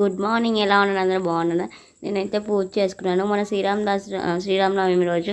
Good morning ఎలా ఉన్నారు? అందరూ బాగున్నారా? నేనైతే పూజ చేసుకున్నాను. మన శ్రీరామదాస్ శ్రీరామనవమి రోజు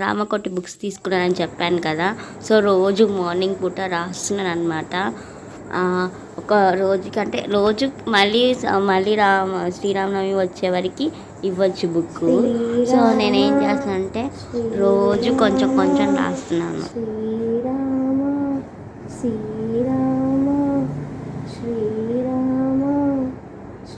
రామకోటి బుక్స్ తీసుకున్నానని చెప్పాను కదా. సో రోజు మార్నింగ్ పూట రాస్తున్నాను అనమాట ఒక రోజుకి అంటే రోజు మళ్ళీ మళ్ళీ రామ శ్రీరామనవమి వచ్చే వరకు ఇవ్వచ్చు బుక్. సో నేనేం చేస్తానంటే రోజు కొంచెం కొంచెం రాస్తున్నాను. శ్రీరామ శ్రీరామ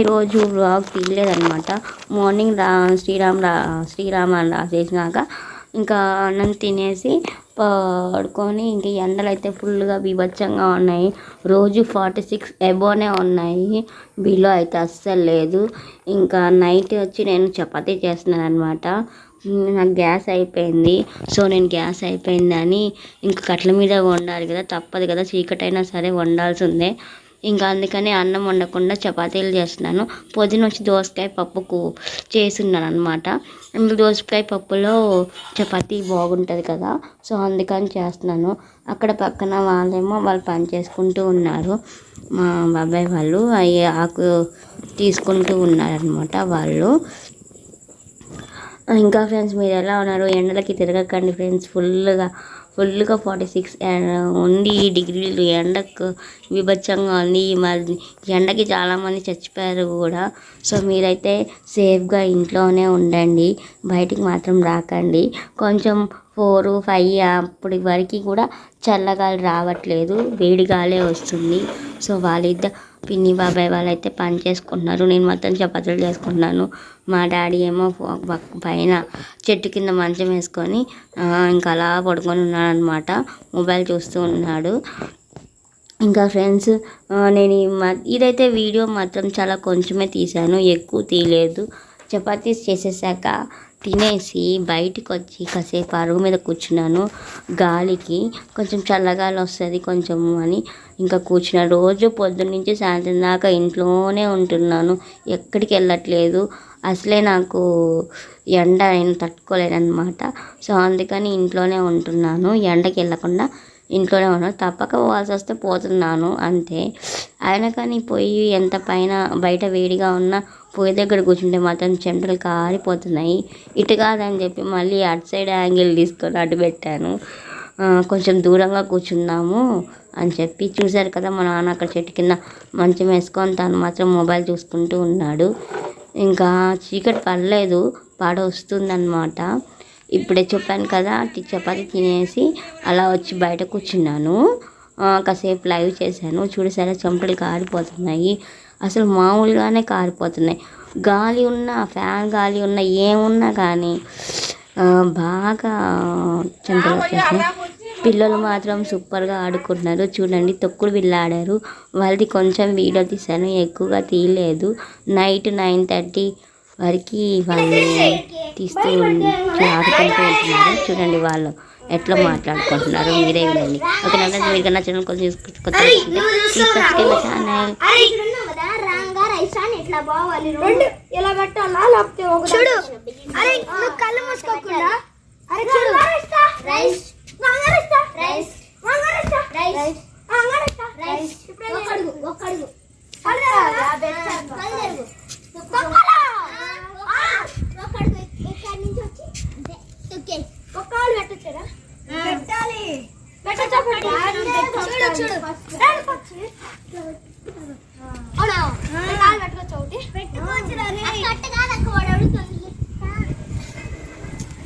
ఈరోజు వ్లాగ్ తీయలేదనమాట మార్నింగ్ రా శ్రీరామ్ రా శ్రీరామ అని రాసేసినాక ఇంకా అన్నం తినేసి పడుకొని ఇంక ఎండలు అయితే ఫుల్గా బీభత్సంగా ఉన్నాయి. రోజు ఫార్టీ సిక్స్ ఎబోనే ఉన్నాయి. బిలో అయితే అస్సలు లేదు. ఇంకా నైట్ వచ్చి నేను చపాతీ చేస్తున్నాను అనమాట నాకు గ్యాస్ అయిపోయింది. సో నేను గ్యాస్ అయిపోయిందని ఇంకా కట్ల మీద వండాలి కదా. తప్పదు కదా. చీకటైనా సరే వండాల్సిందే. ఇంకా అందుకని అన్నం వండకుండా చపాతీలు చేస్తున్నాను. పొద్దున వచ్చి దోసకాయ పప్పుకు చేస్తున్నాను అనమాట దోసకాయ పప్పులో చపాతీ బాగుంటుంది కదా సో అందుకని చేస్తున్నాను. అక్కడ పక్కన వాళ్ళేమో వాళ్ళు పని చేసుకుంటూ ఉన్నారు. మా బాబాయ్ వాళ్ళు అవి ఆకు తీసుకుంటూ ఉన్నారనమాట వాళ్ళు. ఇంకా ఫ్రెండ్స్ మీరు ఎలా ఉన్నారు? ఎండలకి తిరగకండి ఫ్రెండ్స్ ఫుల్గా ఫుల్గా ఫార్టీ సిక్స్ ఉంది డిగ్రీలు. ఎండకు విభత్సంగా ఉంది. ఈ మరి ఎండకి చాలామంది చచ్చిపోయారు కూడా. సో మీరైతే సేఫ్గా ఇంట్లోనే ఉండండి. బయటికి మాత్రం రాకండి. కొంచెం ఫోర్ ఫైవ్ అప్పటి వరకు కూడా చల్లగాలి రావట్లేదు. వేడిగాలే వస్తుంది. సో వాళ్ళిద్దరు పిన్ని బాబాయ్ వాళ్ళైతే పని చేసుకుంటున్నారు. నేను మొత్తం చపాతీలు చేసుకుంటున్నాను. మా డాడీ ఏమో పైన చెట్టు కింద మంచం వేసుకొని ఇంకా అలా పడుకొని ఉన్నాడు అనమాట మొబైల్ చూస్తూ ఉన్నాడు. ఇంకా ఫ్రెండ్స్ నేను మ- ఇదైతే వీడియో మాత్రం చాలా కొంచెమే తీశాను. ఎక్కువ తీయలేదు. చపాతీస్ చేసేసాక తినేసి బయటికి వచ్చి కాసేపు అరుగు మీద కూర్చున్నాను. గాలికి కొంచెం చల్లగాలి వస్తుంది కొంచెం అని ఇంకా కూర్చున్న రోజు పొద్దున్న నుంచి సాయంత్రం దాకా ఇంట్లోనే ఉంటున్నాను. ఎక్కడికి వెళ్ళట్లేదు. అసలే నాకు ఎండ నేను తట్టుకోలేదన్నమాట సో అందుకని ఇంట్లోనే ఉంటున్నాను. ఎండకి వెళ్ళకుండా ఇంట్లోనే ఉన్నాను తప్పక పోవాల్సి వస్తే పోతున్నాను అంతే. అయినా కానీ పొయ్యి ఎంత పైన బయట వేడిగా ఉన్నా పొయ్యి దగ్గర కూర్చుంటే మాత్రం చెమటలు కారిపోతున్నాయి. ఇటు కాదని చెప్పి మళ్ళీ అటు సైడ్ యాంగిల్ తీసుకొని అటు పెట్టాను. కొంచెం దూరంగా కూర్చుందాము అని చెప్పి చూశారు కదా మా నాన్న అక్కడ చెట్టు కింద మంచం వేసుకొని తను మాత్రం మొబైల్ చూసుకుంటూ ఉన్నాడు. ఇంకా చీకటి పడలేదు పాడ వస్తుందన్నమాట. ఇప్పుడే చెప్పాను కదా చపాతి తినేసి అలా వచ్చి బయట కూర్చున్నాను. కాసేపు లైవ్ చేశాను. చూడసారా చెమటలు కారిపోతున్నాయి. అసలు మామూలుగానే కారిపోతున్నాయి. గాలి ఉన్నా ఫ్యాన్ గాలి ఉన్నా ఏమున్నా కానీ బాగా చెమటలు వచ్చేసినాయి. పిల్లలు మాత్రం సూపర్గా ఆడుకుంటున్నారు. చూడండి తొక్కుడు బిళ్ళ ఆడారు వాళ్ళది కొంచెం వీడియో తీశాను ఎక్కువగా తీయలేదు. నైట్ నైన్ థర్టీ వరకు వాళ్ళు తీస్తూ ఆడుకుంటూ ఉంటున్నారు. చూడండి వాళ్ళు ఎట్లా మాట్లాడుకుంటున్నారు. మీరే వినండి. ఓకే నా ఫ్రెండ్స్ మీరు కన్నా ఛానల్ కొంచెం సబ్స్క్రైబ్ ఛానల్ బావాలి? రెండు ఇలా పెట్టాలా? లేకపోతే ఒక చూడు. అరే నువ్వు కళ్ళు మూసుకోకుండా. అరే చూడు. రైస్